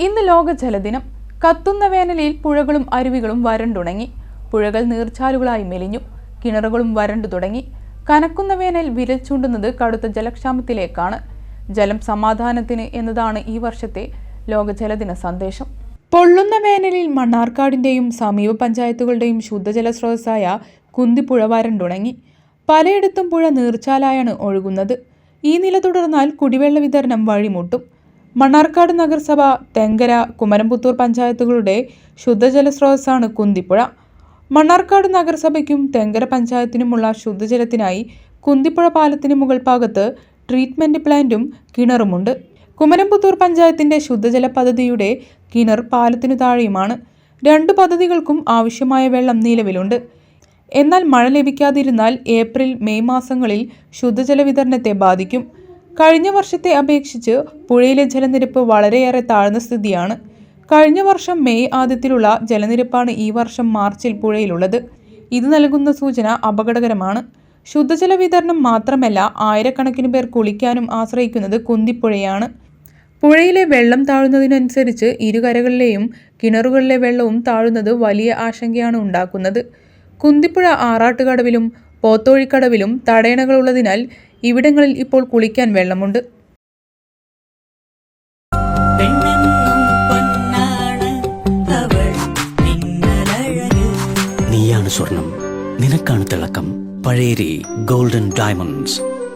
ഇന്ന് ലോക ജലദിനം. കത്തുന്ന വേനലിൽ പുഴകളും അരുവികളും വരണ്ടുണങ്ങി പുഴകൾ നീർച്ചാലുകളായി മെലിഞ്ഞു. കിണറുകളും വരണ്ടു തുടങ്ങി. കനക്കുന്ന വേനൽ വിരൽ ചൂണ്ടുന്നത് കടുത്ത ജലക്ഷാമത്തിലേക്കാണ്. ജലം സമാധാനത്തിന് എന്നതാണ് ഈ വർഷത്തെ ലോക ജലദിന സന്ദേശം. പൊള്ളുന്ന വേനലിൽ മണ്ണാർക്കാടിന്റെയും സമീപ പഞ്ചായത്തുകളുടെയും ശുദ്ധജല സ്രോതസ്സായ കുന്തിപ്പുഴ വരണ്ടുണങ്ങി പലയിടത്തും പുഴ നീർച്ചാലായാണ് ഒഴുകുന്നത്. ഈ നില തുടർന്നാൽ കുടിവെള്ള വിതരണം വഴിമുട്ടും. മണ്ണാർക്കാട് നഗരസഭ തെങ്കര കുമരംപുത്തൂർ പഞ്ചായത്തുകളുടെ ശുദ്ധജല സ്രോതസ്സാണ് കുന്തിപ്പുഴ. മണ്ണാർക്കാട് നഗരസഭയ്ക്കും തെങ്കര പഞ്ചായത്തിനുമുള്ള ശുദ്ധജലത്തിനായി കുന്തിപ്പുഴ പാലത്തിന് മുകൾ ഭാഗത്ത് ട്രീറ്റ്മെന്റ് പ്ലാന്റും കിണറുമുണ്ട്. കുമരംപുത്തൂർ പഞ്ചായത്തിന്റെ ശുദ്ധജല പദ്ധതിയുടെ കിണർ പാലത്തിനു താഴെയുമാണ്. രണ്ട് പദ്ധതികൾക്കും ആവശ്യമായ വെള്ളം നിലവിലുണ്ട്. എന്നാൽ മഴ ലഭിക്കാതിരുന്നാൽ ഏപ്രിൽ മെയ് മാസങ്ങളിൽ ശുദ്ധജല വിതരണത്തെ ബാധിക്കും. കഴിഞ്ഞ വർഷത്തെ അപേക്ഷിച്ച് പുഴയിലെ ജലനിരപ്പ് വളരെയേറെ താഴ്ന്ന സ്ഥിതിയാണ്. കഴിഞ്ഞ വർഷം മെയ് ആദ്യത്തിലുള്ള ജലനിരപ്പാണ് ഈ വർഷം മാർച്ചിൽ പുഴയിലുള്ളത്. ഇത് നൽകുന്ന സൂചന അപകടകരമാണ്. ശുദ്ധജല വിതരണം മാത്രമല്ല ആയിരക്കണക്കിന് പേർ കുളിക്കാനും ആശ്രയിക്കുന്നത് കുന്തിപ്പുഴയാണ്. പുഴയിലെ വെള്ളം താഴുന്നതിനനുസരിച്ച് ഇരുകരകളിലെയും കിണറുകളിലെ വെള്ളവും താഴുന്നത് വലിയ ആശങ്കയാണ് ഉണ്ടാക്കുന്നത്. കുന്തിപ്പുഴ ആറാട്ടുകടവിലും പോത്തോഴിക്കടവിലും തടയണകളുള്ളതിനാൽ ഇവിടങ്ങളിൽ ഇപ്പോൾ കുളിക്കാൻ വെള്ളമുണ്ട്. നീയാണ് സ്വർണം. നിനക്കാണ് തിളക്കം. Pazheri golden diamonds.